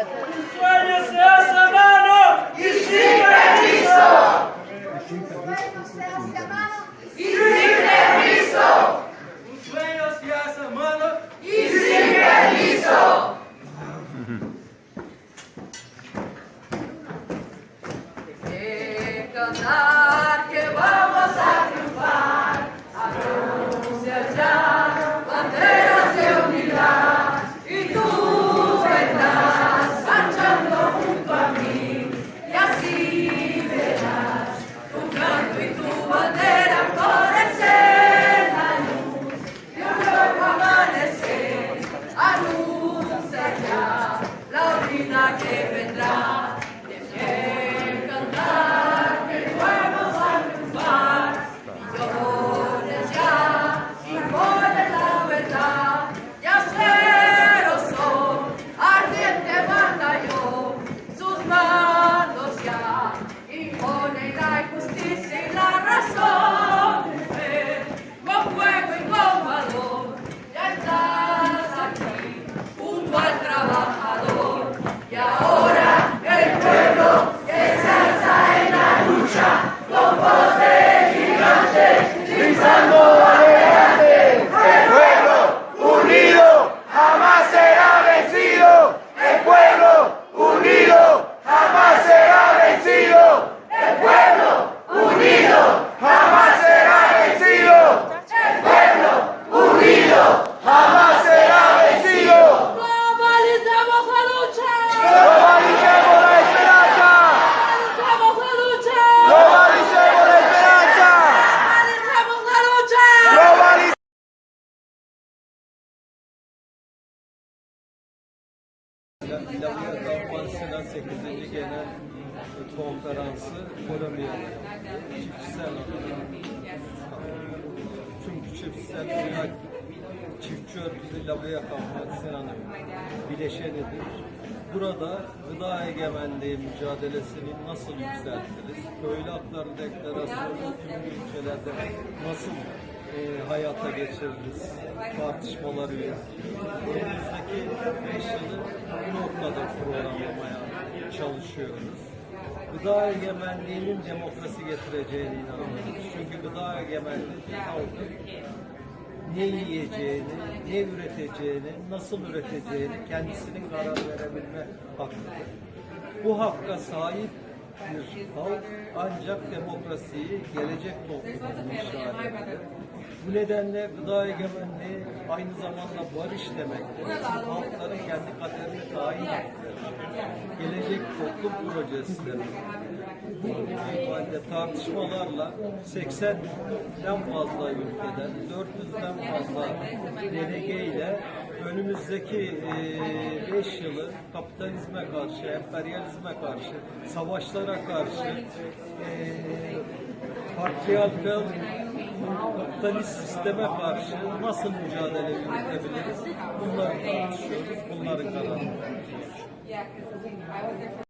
Sueñes esa mano y sin permiso. Y sin permiso. Sueños esa mano y sin permiso. Cantar. Amen. Genel Konferansı Kolombiya'da çiftçisel. Çünkü çiftçisel dünya çiftçi örgütü Labuya Konferansı'nın bileşenidir. Burada gıda egemenliği mücadelesini nasıl yükseltiriz? Köylü hakları deklarasyonu tüm ülkelerde nasıl e, hayata geçiririz? Tartışmaları yürütürüz. Önümüzdeki 5 yılı bu noktada programlamaya çalışıyoruz. Gıda egemenliğinin demokrasi getireceğine inanıyoruz. Çünkü gıda egemenliği halkın ne yiyeceğini, ne üreteceğini, nasıl üreteceğini kendisinin karar verebilme hakkıdır. Bu hakka sahip bir halk ancak demokrasiyi gelecek toplumun inşa edebilir. Bu nedenle gıda egemenliği aynı zamanda barış demektir. Halkların kendi kaderini tayin ettirir. Gelecek toplum projesi demek. Bu minvalde tartışmalarla 80'den fazla ülkeden, 400'den fazla delege ile önümüzdeki 5 yılı kapitalizme karşı, emperyalizme karşı, savaşlara karşı, e, kapitalist sisteme karşı nasıl mücadele yürütebiliriz? Bunları tartışıyoruz, bunların kararını. Yeah, because I was there for